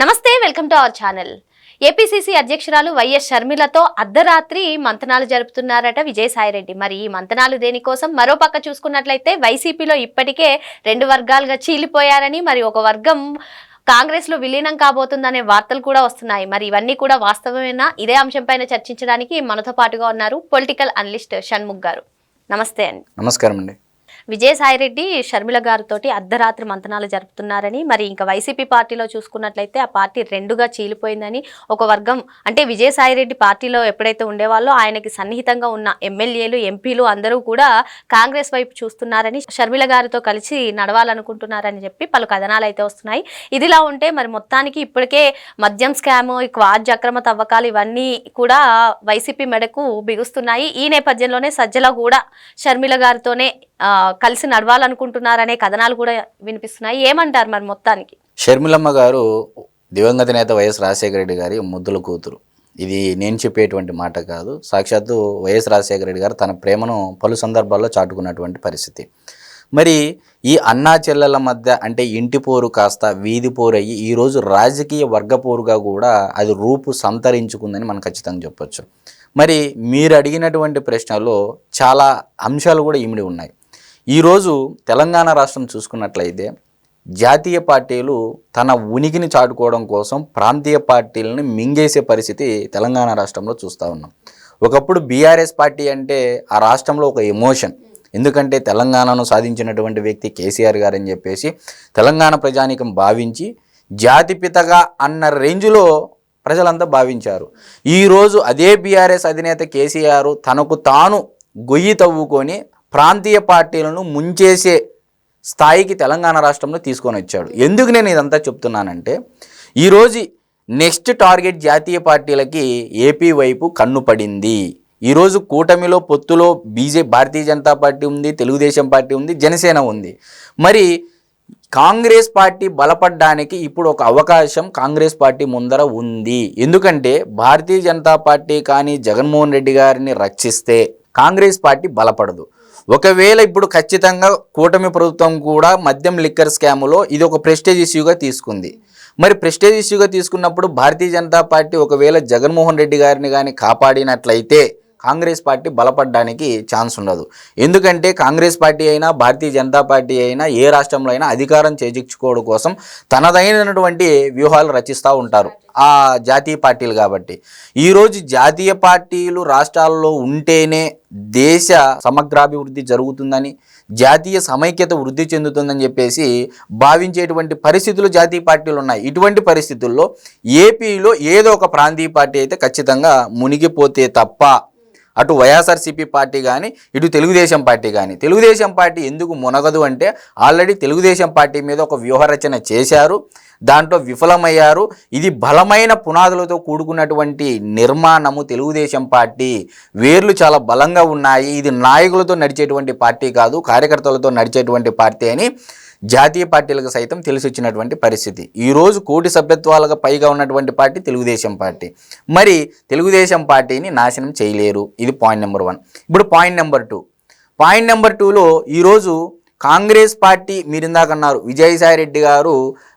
నమస్తే welcome to our channel. APCC అధ్యక్షురాలు YS షర్మిలతో అర్ధరాత్రి మంతనాలు జరుపుతున్నారట విజయసాయిరెడ్డి. మరి ఈ మంతనాలు దేనికోసం మరోపక్క చూసుకున్నట్లయితే వైసీపీలో ఇప్పటికే రెండు వర్గాలుగా చీలిపోయారని మరి ఒక వర్గం కాంగ్రెస్లో విలీనం కాబోతుందనే వార్తలు కూడా వస్తున్నాయి. మరి ఇవన్నీ కూడా వాస్తవమేనా? ఇదే అంశంపైన చర్చించడానికి మనతో పాటుగా ఉన్నారు పొలిటికల్ అనలిస్ట్ షణ్ముఖ్ గారు. నమస్తే అండి. నమస్కారం అండి విజయసాయిరెడ్డి షర్మిల గారితోటి అర్ధరాత్రి మంతనాలు జరుపుతున్నారని మరి ఇంకా వైసీపీ పార్టీలో చూసుకున్నట్లయితే ఆ పార్టీ రెండుగా చీలిపోయిందని ఒక వర్గం అంటే విజయసాయిరెడ్డి పార్టీలో ఎప్పుడైతే ఉండేవాళ్ళో ఆయనకి సన్నిహితంగా ఉన్న ఎమ్మెల్యేలు ఎంపీలు అందరూ కూడా కాంగ్రెస్ వైపు చూస్తున్నారని షర్మిల గారితో కలిసి నడవాలనుకుంటున్నారని చెప్పి పలు కథనాలు అయితే వస్తున్నాయి. ఇదిలా ఉంటే మరి మొత్తానికి ఇప్పటికే మద్యం స్కామ్ ఈ అక్రమ తవ్వకాలు ఇవన్నీ కూడా వైసీపీ మెడకు బిగుస్తున్నాయి. ఈ నేపథ్యంలోనే సజ్జల కూడా షర్మిల గారితోనే కలిసి నడవాలనుకుంటున్నారనే కథనాలు కూడా వినిపిస్తున్నాయి. ఏమంటారు మరి మొత్తానికి? షర్మిలమ్మ గారు దివంగత నేత వైఎస్ రాజశేఖర రెడ్డి గారి ముద్దుల కూతురు. ఇది నేను చెప్పేటువంటి మాట కాదు. సాక్షాత్తు వైఎస్ రాజశేఖర రెడ్డి గారు తన ప్రేమను పలు సందర్భాల్లో చాటుకున్నటువంటి పరిస్థితి. మరి ఈ అన్నా చెల్లెల మధ్య అంటే ఇంటి పోరు కాస్త వీధి పోరు అయ్యి ఈరోజు రాజకీయ వర్గ పోరుగా కూడా అది రూపు సంతరించుకుందని మనం ఖచ్చితంగా చెప్పొచ్చు. మరి మీరు అడిగినటువంటి ప్రశ్నలో చాలా అంశాలు కూడా ఇమిడి ఉన్నాయి. ఈరోజు తెలంగాణ రాష్ట్రం చూసుకున్నట్లయితే జాతీయ పార్టీలు తన ఉనికిని చాటుకోవడం కోసం ప్రాంతీయ పార్టీలను మింగేసే పరిస్థితి తెలంగాణ రాష్ట్రంలో చూస్తూ ఉన్నాం. ఒకప్పుడు బీఆర్ఎస్ పార్టీ అంటే ఆ రాష్ట్రంలో ఒక ఎమోషన్. ఎందుకంటే తెలంగాణను సాధించినటువంటి వ్యక్తి కేసీఆర్ గారు అని చెప్పేసి తెలంగాణ ప్రజానీకం భావించి జాతిపితగా అన్న రేంజ్లో ప్రజలంతా భావించారు. ఈరోజు అదే బీఆర్ఎస్ అధినేత కేసీఆర్ తనకు తాను గొయ్యి తవ్వుకొని ప్రాంతీయ పార్టీలను ముంచేసే స్థాయికి తెలంగాణ రాష్ట్రంలో తీసుకొని వచ్చాడు. ఎందుకు నేను ఇదంతా చెప్తున్నానంటే ఈరోజు నెక్స్ట్ టార్గెట్ జాతీయ పార్టీలకి ఏపీ వైపు కన్ను పడింది. ఈరోజు కూటమిలో పొత్తులో బీజే భారతీయ జనతా పార్టీ ఉంది తెలుగుదేశం పార్టీ ఉంది జనసేన ఉంది. మరి కాంగ్రెస్ పార్టీ బలపడడానికి ఇప్పుడు ఒక అవకాశం కాంగ్రెస్ పార్టీ ముందర ఉంది. ఎందుకంటే భారతీయ జనతా పార్టీ కానీ జగన్మోహన్ రెడ్డి గారిని రక్షిస్తే కాంగ్రెస్ పార్టీ బలపడదు. ఒకవేళ ఇప్పుడు ఖచ్చితంగా కూటమి ప్రభుత్వం కూడా మద్యం లిక్కర్ స్కాములో ఇది ఒక ప్రెస్టేజ్ ఇష్యూగా తీసుకుంది. మరి ప్రెస్టేజ్ ఇష్యూగా తీసుకున్నప్పుడు భారతీయ జనతా పార్టీ ఒకవేళ జగన్మోహన్ రెడ్డి గారిని కానీ కాపాడినట్లయితే కాంగ్రెస్ పార్టీ బలపడడానికి ఛాన్స్ ఉండదు. ఎందుకంటే కాంగ్రెస్ పార్టీ అయినా భారతీయ జనతా పార్టీ అయినా ఏ రాష్ట్రంలో అయినా అధికారం చేజిక్చుకోవడం కోసం తనదైనటువంటి వ్యూహాలు రచిస్తూ ఉంటారు ఆ జాతీయ పార్టీలు కాబట్టి. ఈరోజు జాతీయ పార్టీలు రాష్ట్రాల్లో ఉంటేనే దేశ సమగ్రాభివృద్ధి జరుగుతుందని జాతీయ సమైక్యత వృద్ధి చెందుతుందని చెప్పేసి భావించేటువంటి పరిస్థితులు జాతీయ పార్టీలు ఉన్నాయి. ఇటువంటి పరిస్థితుల్లో ఏపీలో ఏదో ఒక ప్రాంతీయ పార్టీ అయితే ఖచ్చితంగా మునిగిపోతే తప్ప అటు వైఎస్ఆర్సీపీ పార్టీ కానీ ఇటు తెలుగుదేశం పార్టీ కానీ తెలుగుదేశం పార్టీ ఎందుకు మునగదు అంటే ఆల్రెడీ తెలుగుదేశం పార్టీ మీద ఒక వ్యూహరచన చేశారు. దాంట్లో విఫలమయ్యారు. ఇది బలమైన పునాదులతో కూడుకున్నటువంటి నిర్మాణము తెలుగుదేశం పార్టీ. వేర్లు చాలా బలంగా ఉన్నాయి. ఇది నాయకులతో నడిచేటువంటి పార్టీ కాదు కార్యకర్తలతో నడిచేటువంటి పార్టీ అని. జాతీయ పార్టీలకు సైతం తెలిసి వచ్చినటువంటి పరిస్థితి ఈరోజు కోటి సభ్యత్వాలకు పైగా ఉన్నటువంటి పార్టీ తెలుగుదేశం పార్టీ. మరి తెలుగుదేశం పార్టీని నాశనం చేయలేరు. ఇది పాయింట్ నెంబర్ వన్. ఇప్పుడు point number two. Point number టూలో ఈరోజు కాంగ్రెస్ పార్టీ మీరు ఇందాక అన్నారు విజయసాయి రెడ్డి గారు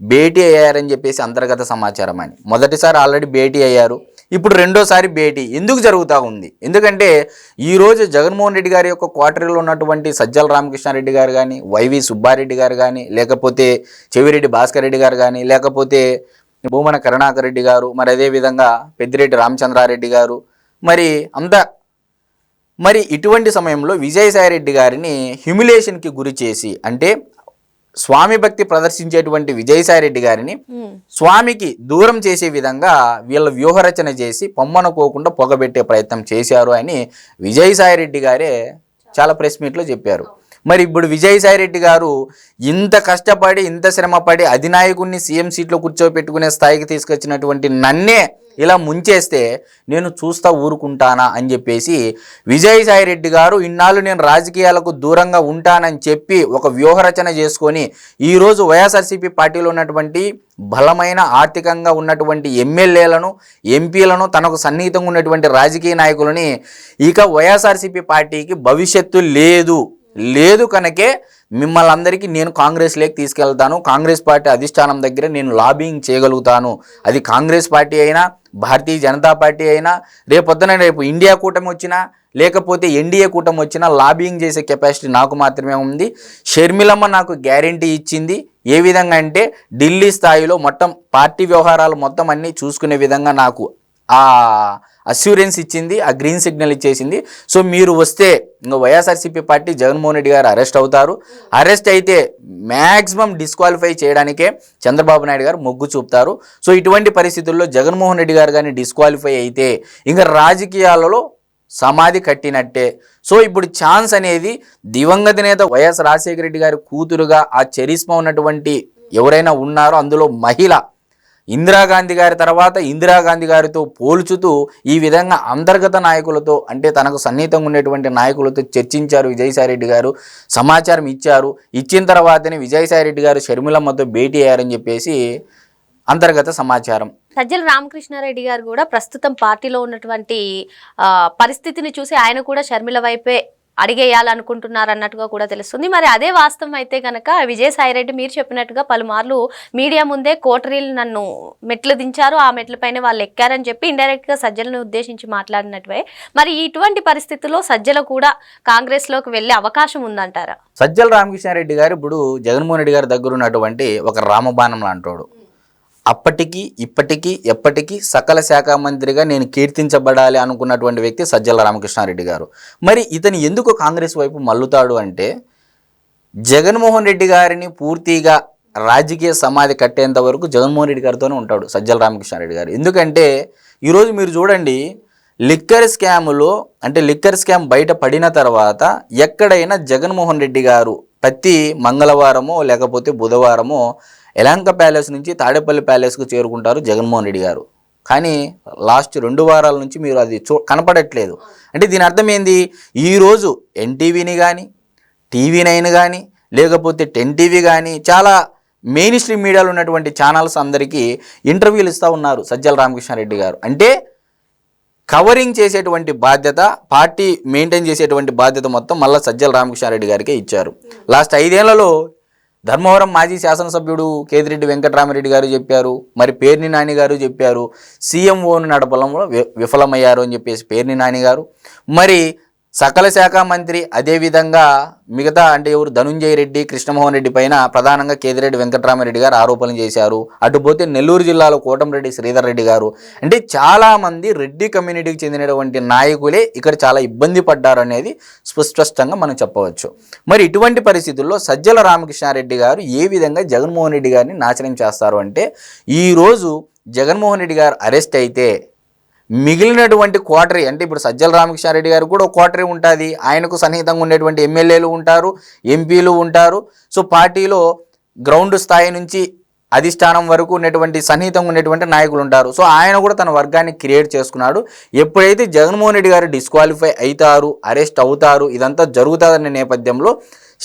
భేటీ అయ్యారని చెప్పేసి అంతర్గత సమాచారం అని. మొదటిసారి ఆల్రెడీ భేటీ అయ్యారు. ఇప్పుడు రెండోసారి భేటీ. ఎందుకు జరుగుతూ ఉంది? ఎందుకంటే ఈరోజు జగన్మోహన్ రెడ్డి గారి యొక్క క్వార్టర్లో ఉన్నటువంటి సజ్జల రామకృష్ణారెడ్డి గారు కానీ వైవి సుబ్బారెడ్డి గారు కానీ లేకపోతే చెవిరెడ్డి భాస్కర్ రెడ్డి గారు కానీ లేకపోతే భూమన కరుణాకర్ రెడ్డి గారు మరి అదేవిధంగా పెద్దిరెడ్డి రామచంద్రారెడ్డి గారు మరి అంత మరి ఇటువంటి సమయంలో విజయసాయిరెడ్డి గారిని హ్యూమిలేషన్కి గురి చేసి అంటే స్వామి భక్తి ప్రదర్శించేటువంటి విజయసాయిరెడ్డి గారిని స్వామికి దూరం చేసే విధంగా వీళ్ళ వ్యూహరచన చేసి పొమ్మనుకోకుండా పొగబెట్టే ప్రయత్నం చేశారు అని విజయసాయిరెడ్డి గారే చాలా ప్రెస్ మీట్లో చెప్పారు. మరి ఇప్పుడు విజయసాయిరెడ్డి గారు ఇంత కష్టపడి ఇంత శ్రమపడి అధినాయకుడిని సీఎం సీట్లో కూర్చోబెట్టుకునే స్థాయికి తీసుకొచ్చినటువంటి నన్నే ఇలా ముంచేస్తే నేను చూస్తా ఊరుకుంటానా అని చెప్పేసి విజయసాయిరెడ్డి గారు ఇన్నాళ్ళు నేను రాజకీయాలకు దూరంగా ఉంటానని చెప్పి ఒక వ్యూహరచన చేసుకొని ఈరోజు వైఎస్ఆర్సీపీ పార్టీలో ఉన్నటువంటి బలమైన ఆర్థికంగా ఉన్నటువంటి ఎమ్మెల్యేలను ఎంపీలను తనకు సన్నిహితంగా ఉన్నటువంటి రాజకీయ నాయకులని ఇక వైఎస్ఆర్సీపీ పార్టీకి భవిష్యత్తు లేదు. లేదు కనుకే మిమ్మల్ని అందరికీ నేను కాంగ్రెస్ లేక్ తీసుకెళ్తాను. కాంగ్రెస్ పార్టీ అధిష్టానం దగ్గర నేను లాబింగ్ చేయగలుగుతాను. అది కాంగ్రెస్ పార్టీ అయినా భారతీయ జనతా పార్టీ అయినా రేపొద్దున రేపు ఇండియా కూటమి వచ్చినా లేకపోతే ఎన్డీఏ కూటమి వచ్చినా లాబింగ్ చేసే కెపాసిటీ నాకు మాత్రమే ఉంది. షర్మిలమ్మ నాకు గ్యారంటీ ఇచ్చింది. ఏ విధంగా అంటే ఢిల్లీ స్థాయిలో మొత్తం పార్టీ వ్యవహారాలు మొత్తం అన్నీ చూసుకునే విధంగా నాకు ఆ అస్యూరెన్స్ ఇచ్చింది ఆ గ్రీన్ సిగ్నల్ ఇచ్చేసింది. సో మీరు వస్తే ఇంకా వైఎస్ఆర్సీపీ పార్టీ జగన్మోహన్ రెడ్డి గారు అరెస్ట్ అవుతారు. అరెస్ట్ అయితే మ్యాక్సిమం డిస్క్వాలిఫై చేయడానికే చంద్రబాబు నాయుడు గారు మొగ్గు చూపుతారు. సో ఇటువంటి పరిస్థితుల్లో జగన్మోహన్ రెడ్డి గారు కానీ డిస్క్వాలిఫై అయితే ఇంకా రాజకీయాలలో సమాధి కట్టినట్టే. సో ఇప్పుడు ఛాన్స్ అనేది దివంగత నేత వైఎస్ రాజశేఖర రెడ్డి గారి కూతురుగా ఆ చరిస్మ ఉన్నటువంటి ఎవరైనా ఉన్నారో అందులో మహిళ ఇందిరాగాంధీ గారి తర్వాత ఇందిరాగాంధీ గారితో పోల్చుతూ ఈ విధంగా అంతర్గత నాయకులతో అంటే తనకు సన్నిహితంగా ఉండేటువంటి నాయకులతో చర్చించారు విజయసాయిరెడ్డి గారు సమాచారం ఇచ్చారు. ఇచ్చిన తర్వాతనే విజయసాయిరెడ్డి గారు షర్మిలమ్మతో భేటీ అయ్యారని చెప్పేసి అంతర్గత సమాచారం. సజ్జల రామకృష్ణారెడ్డి గారు కూడా ప్రస్తుతం పార్టీలో ఉన్నటువంటి పరిస్థితిని చూసి ఆయన కూడా షర్మిల వైపే అడిగేయాలనుకుంటున్నారన్నట్టుగా కూడా తెలుస్తుంది. మరి అదే వాస్తవం అయితే కనుక విజయసాయిరెడ్డి మీరు చెప్పినట్టుగా పలుమార్లు మీడియా ముందే కోటరీలు నన్ను మెట్లు దించారు ఆ మెట్లపైన వాళ్ళు ఎక్కారని చెప్పి ఇండైరెక్ట్గా సజ్జలను ఉద్దేశించి మాట్లాడినట్టువే. మరి ఇటువంటి పరిస్థితుల్లో సజ్జల కూడా కాంగ్రెస్లోకి వెళ్ళే అవకాశం ఉందంటారా? సజ్జల రామకృష్ణారెడ్డి గారు ఇప్పుడు జగన్మోహన్ రెడ్డి గారి దగ్గర ఉన్నటువంటి ఒక రామబాణం లాంటోడు. అప్పటికి ఇప్పటికీ ఎప్పటికీ సకల శాఖ మంత్రిగా నేను కీర్తించబడాలి అనుకున్నటువంటి వ్యక్తి సజ్జల రామకృష్ణారెడ్డి గారు. మరి ఇతను ఎందుకు కాంగ్రెస్ వైపు మల్లుతాడు అంటే జగన్మోహన్ రెడ్డి గారిని పూర్తిగా రాజకీయ సమాధి కట్టేంత వరకు జగన్మోహన్ రెడ్డి గారితోనే ఉంటాడు సజ్జల రామకృష్ణారెడ్డి గారు. ఎందుకంటే ఈరోజు మీరు చూడండి లిక్కర్ స్కాములో అంటే లిక్కర్ స్కామ్ బయట పడిన తర్వాత ఎక్కడైనా జగన్మోహన్ రెడ్డి గారు ప్రతి మంగళవారమో లేకపోతే బుధవారమో ఎలాంక ప్యాలెస్ నుంచి తాడేపల్లి ప్యాలెస్కు చేరుకుంటారు జగన్మోహన్ రెడ్డి గారు. కానీ లాస్ట్ రెండు వారాల నుంచి మీరు అది చూ కనపడట్లేదు. అంటే దీని అర్థం ఏంది? ఈరోజు ఎన్టీవీని కానీ టీవీ నైన్ కానీ లేకపోతే టెన్ టీవీ కానీ చాలా మెయిన్ స్ట్రీమ్ మీడియాలో ఉన్నటువంటి ఛానల్స్ అందరికీ ఇంటర్వ్యూలు ఇస్తూ ఉన్నారు సజ్జల రామకృష్ణారెడ్డి గారు. అంటే కవరింగ్ చేసేటువంటి బాధ్యత పార్టీ మెయింటైన్ చేసేటువంటి బాధ్యత మొత్తం మళ్ళీ సజ్జల రామకృష్ణారెడ్డి గారికే ఇచ్చారు. లాస్ట్ ఐదేళ్ళలో ధర్మవరం మాజీ శాసనసభ్యుడు కేతిరెడ్డి వెంకటరామరెడ్డి గారు చెప్పారు మరి పేర్ని నాని గారు చెప్పారు సీఎంఓను నడపడంలో వి- విఫలమయ్యారు అని చెప్పేసి పేర్ని నాని గారు. మరి సకల శాఖ మంత్రి అదేవిధంగా మిగతా అంటే ఎవరు ధనుంజయ రెడ్డి కృష్ణమోహన్ రెడ్డి పైన ప్రధానంగా కేదిరెడ్డి వెంకటరామరెడ్డి గారు ఆరోపణలు చేశారు. అటుపోతే నెల్లూరు జిల్లాలో కోటంరెడ్డి శ్రీధర్ రెడ్డి గారు. అంటే చాలామంది రెడ్డి కమ్యూనిటీకి చెందినటువంటి నాయకులే ఇక్కడ చాలా ఇబ్బంది పడ్డారు అనేది స్పష్టంగా మనం చెప్పవచ్చు. మరి ఇటువంటి పరిస్థితుల్లో సజ్జల రామకృష్ణారెడ్డి గారు ఏ విధంగా జగన్మోహన్ రెడ్డి గారిని నాశనం చేస్తారు అంటే ఈరోజు జగన్మోహన్ రెడ్డి గారు అరెస్ట్ అయితే మిగిలినటువంటి క్వార్టరీ అంటే ఇప్పుడు సజ్జల రామకృష్ణారెడ్డి గారు కూడా ఒక క్వార్టరీ ఉంటుంది. ఆయనకు సన్నిహితంగా ఉండేటువంటి ఎమ్మెల్యేలు ఉంటారు ఎంపీలు ఉంటారు. సో పార్టీలో గ్రౌండ్ స్థాయి నుంచి అధిష్టానం వరకు ఉన్నటువంటి సన్నిహితంగా ఉన్నటువంటి నాయకులు ఉంటారు. సో ఆయన కూడా తన వర్గాన్ని క్రియేట్ చేసుకున్నాడు. ఎప్పుడైతే జగన్మోహన్ రెడ్డి గారు డిస్క్వాలిఫై అవుతారు అరెస్ట్ అవుతారు ఇదంతా జరుగుతుందనే నేపథ్యంలో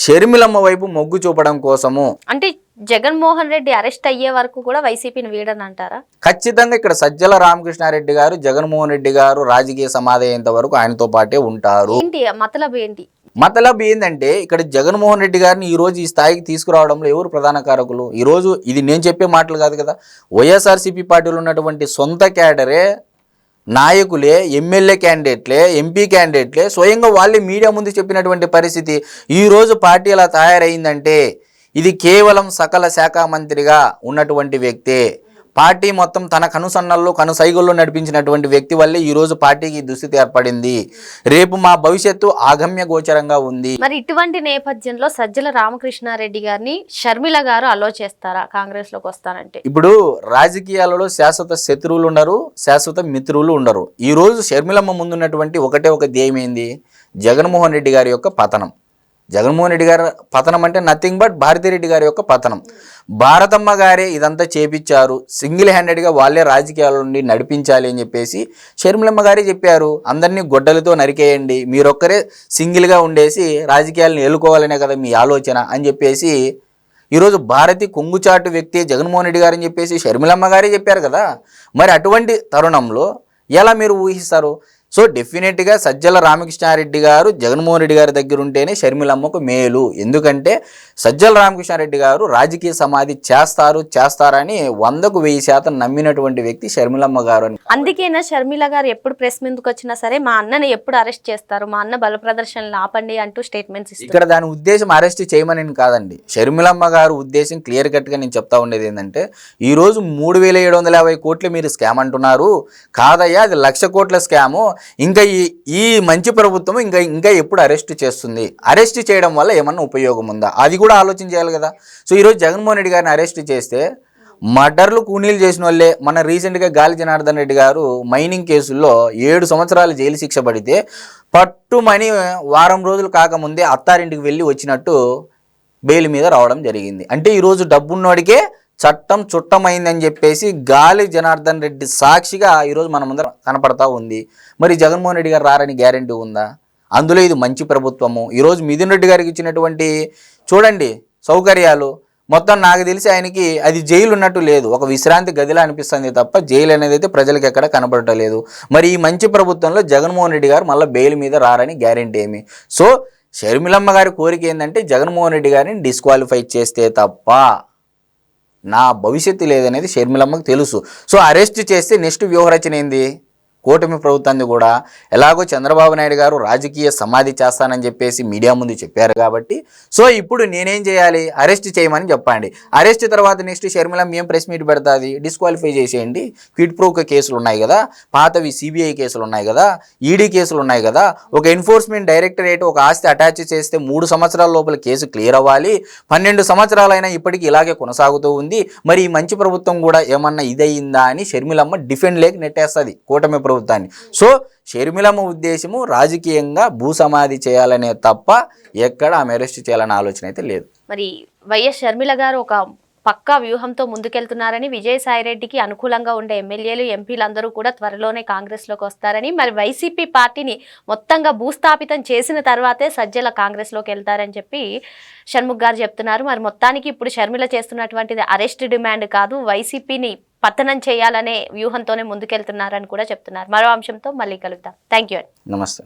షర్మిలమ్మ వైపు మొగ్గు చూపడం కోసము. అంటే జగన్మోహన్ రెడ్డి అరెస్ట్ అయ్యే వరకు కూడా వైసీపీని వీడని అంటారా? ఖచ్చితంగా ఇక్కడ సజ్జల రామకృష్ణారెడ్డి గారు జగన్మోహన్ రెడ్డి గారు రాజకీయ సమాధి అయ్యేంత వరకు ఆయనతో పాటే ఉంటారు. ఏంటి మతలబ్ ఏంటి? మతలబ్ ఏంటంటే ఇక్కడ జగన్మోహన్ రెడ్డి గారిని ఈ రోజు ఈ స్థాయికి తీసుకురావడంలో ఎవరు ప్రధాన కారకులు? ఈ రోజు ఇది నేను చెప్పే మాటలు కాదు కదా. వైఎస్ఆర్సీపీ పార్టీలో ఉన్నటువంటి సొంత క్యాడరే నాయకులే ఎమ్మెల్యే క్యాండిడేట్లే ఎంపీ క్యాండిడేట్లే స్వయంగా వాళ్ళే మీడియా ముందు చెప్పినటువంటి పరిస్థితి ఈరోజు పార్టీ అలా తయారైందంటే ఇది కేవలం సకల శాఖ మంత్రిగా ఉన్నటువంటి వ్యక్తే. పార్టీ మొత్తం తన కనుసన్నల్లో కనుసైగుల్లో నడిపించినటువంటి వ్యక్తి వల్లే ఈ రోజు పార్టీకి దుస్థితి ఏర్పడింది. రేపు మా భవిష్యత్తు ఆగమ్య గోచరంగా ఉంది. మరి ఇటువంటి నేపథ్యంలో సజ్జల రామకృష్ణారెడ్డి గారిని షర్మిల గారు అలో చేస్తారా? కాంగ్రెస్లోకి వస్తానంటే ఇప్పుడు రాజకీయాలలో శాశ్వత శత్రువులు ఉండరు శాశ్వత మిత్రులు ఉండరు. ఈ రోజు షర్మిలమ్మ ముందున్నటువంటి ఒకటే ఒక ధ్యేయం ఏంది జగన్మోహన్ రెడ్డి గారి యొక్క పతనం. జగన్మోహన్ రెడ్డి గారి పతనం అంటే నథింగ్ బట్ భారతిరెడ్డి గారి యొక్క పతనం. భారతమ్మ గారే ఇదంతా చేపించారు. సింగిల్ హ్యాండెడ్గా వాళ్ళే రాజకీయాల నుండి నడిపించాలి అని చెప్పేసి షర్మిలమ్మ గారే చెప్పారు. అందరినీ గొడ్డలతో నరికేయండి. మీరొక్కరే సింగిల్గా ఉండేసి రాజకీయాలను ఏలుకోవాలనే కదా మీ ఆలోచన అని చెప్పేసి ఈరోజు భారతి కొంగుచాటు వ్యక్తి జగన్మోహన్ రెడ్డి గారు అని చెప్పేసి షర్మిలమ్మ గారే చెప్పారు కదా. మరి అటువంటి తరుణంలో ఎలా మీరు ఊహిస్తారు? సో డెఫినెట్గా సజ్జల రామకృష్ణారెడ్డి గారు జగన్మోహన్ రెడ్డి గారి దగ్గర ఉంటేనే షర్మిలమ్మకు మేలు. ఎందుకంటే సజ్జల రామకృష్ణారెడ్డి గారు రాజకీయ సమాధి చేస్తారు చేస్తారని వందకు వెయ్యి శాతం నమ్మినటువంటి వ్యక్తి షర్మిలమ్మ గారు అని. అందుకేనా షర్మిల గారు ఎప్పుడు ప్రెస్ ముందుకు వచ్చినా సరే మా అన్నని ఎప్పుడు అరెస్ట్ చేస్తారు? మా అన్న బల ప్రదర్శనలు ఆపండి అంటూ స్టేట్మెంట్స్ ఇక్కడ దాని ఉద్దేశం అరెస్ట్ చేయమని కాదండి. షర్మిలమ్మ గారు ఉద్దేశం క్లియర్ కట్గా నేను చెప్తా ఉండేది ఏంటంటే ఈరోజు మూడు వేల ఏడు వందల యాభై కోట్లు మీరు స్కామ్ అంటున్నారు. కాదయ్యా అది లక్ష కోట్ల స్కాము ఇంకా ఈ ఈ మంచి ప్రభుత్వం ఇంకా ఇంకా ఎప్పుడు అరెస్ట్ చేస్తుంది? అరెస్ట్ చేయడం వల్ల ఏమన్నా ఉపయోగం ఉందా? అది కూడా ఆలోచన చేయాలి కదా. సో ఈరోజు జగన్మోహన్ రెడ్డి గారిని అరెస్ట్ చేస్తే మర్డర్లు కూనీలు చేసిన వాళ్ళే. మన రీసెంట్గా గాలి జనార్దన్ రెడ్డి గారు మైనింగ్ కేసుల్లో ఏడు సంవత్సరాలు జైలు శిక్ష పడితే పట్టుమని వారం రోజులు కాకముందే అత్తారింటికి వెళ్ళి వచ్చినట్టు బెయిల్ మీద రావడం జరిగింది. అంటే ఈరోజు డబ్బున్నోడికే చట్టం చుట్టమైందని చెప్పేసి గాలి జనార్దన్ రెడ్డి సాక్షిగా ఈరోజు మన ముందర కనపడతా ఉంది. మరి జగన్మోహన్ రెడ్డి గారు రారని గ్యారంటీ ఉందా? అందులో ఇది మంచి ప్రభుత్వము. ఈరోజు మిథున్ రెడ్డి గారికి ఇచ్చినటువంటి చూడండి సౌకర్యాలు. మొత్తం నాకు తెలిసి ఆయనకి అది జైలు ఉన్నట్టు లేదు. ఒక విశ్రాంతి గదిలా అనిపిస్తుంది తప్ప జైలు అనేది అయితే ప్రజలకు ఎక్కడ కనబడటం లేదు. మరి ఈ మంచి ప్రభుత్వంలో జగన్మోహన్ రెడ్డి గారు మళ్ళీ బెయిల్ మీద రారని గ్యారెంటీ ఏమి? సో షర్మిలమ్మ గారి కోరిక ఏంటంటే జగన్మోహన్ రెడ్డి గారిని డిస్క్వాలిఫై చేస్తే తప్ప. నా భవిష్యత్తు లేదనేది షర్మిలమ్మకు తెలుసు. సో అరెస్ట్ చేస్తే నెక్స్ట్ వ్యూహరచన ఏంది? కూటమి ప్రభుత్వాన్ని కూడా ఎలాగో చంద్రబాబు నాయుడు గారు రాజకీయ సమాధి చేస్తానని చెప్పేసి మీడియా ముందు చెప్పారు కాబట్టి సో ఇప్పుడు నేనేం చేయాలి? అరెస్ట్ చేయమని చెప్పండి. అరెస్ట్ తర్వాత నెక్స్ట్ షర్మిలమ్మ ఏం ప్రెస్ మీట్ పెడతాది? డిస్క్వాలిఫై చేసేయండి. క్విట్ ప్రూఫ్ కేసులు ఉన్నాయి కదా? పాతవి సిబిఐ కేసులు ఉన్నాయి కదా? ఈడీ కేసులు ఉన్నాయి కదా? ఒక ఎన్ఫోర్స్మెంట్ డైరెక్టరేట్ ఒక ఆస్తి అటాచ్ చేస్తే మూడు సంవత్సరాల లోపల కేసు క్లియర్ అవ్వాలి. పన్నెండు సంవత్సరాలైనా ఇప్పటికీ ఇలాగే కొనసాగుతూ ఉంది. మరి ఈ మంచి ప్రభుత్వం కూడా ఏమన్నా ఇదయిందా అని షర్మిలమ్మ డిఫెండ్ లేక నెట్టేస్తుంది కూటమి ప్రభుత్వాన్ని సో షర్మిలమ్మ ఉద్దేశము రాజకీయంగా భూసమాధి చేయాలనే తప్ప ఎక్కడ ఆమె అరెస్ట్ చేయాలనే ఆలోచన అయితే లేదు. మరి వైఎస్ షర్మిల గారు ఒక పక్కా వ్యూహంతో ముందుకెళ్తున్నారని విజయసాయిరెడ్డికి అనుకూలంగా ఉండే ఎమ్మెల్యేలు ఎంపీలందరూ కూడా త్వరలోనే కాంగ్రెస్లోకి వస్తారని మరి వైసీపీ పార్టీని మొత్తంగా భూస్థాపితం చేసిన తర్వాతే సజ్జల కాంగ్రెస్లోకి వెళ్తారని చెప్పి షణ్ముఖ్ గారు చెప్తున్నారు. మరి మొత్తానికి ఇప్పుడు షర్మిల చేస్తున్నటువంటిది అరెస్ట్ డిమాండ్ కాదు. వైసీపీని పతనం చేయాలనే వ్యూహంతోనే ముందుకెళ్తున్నారని కూడా చెప్తున్నారు. మరో అంశంతో మళ్ళీ కలుద్దాం. థ్యాంక్ యూ నమస్తే.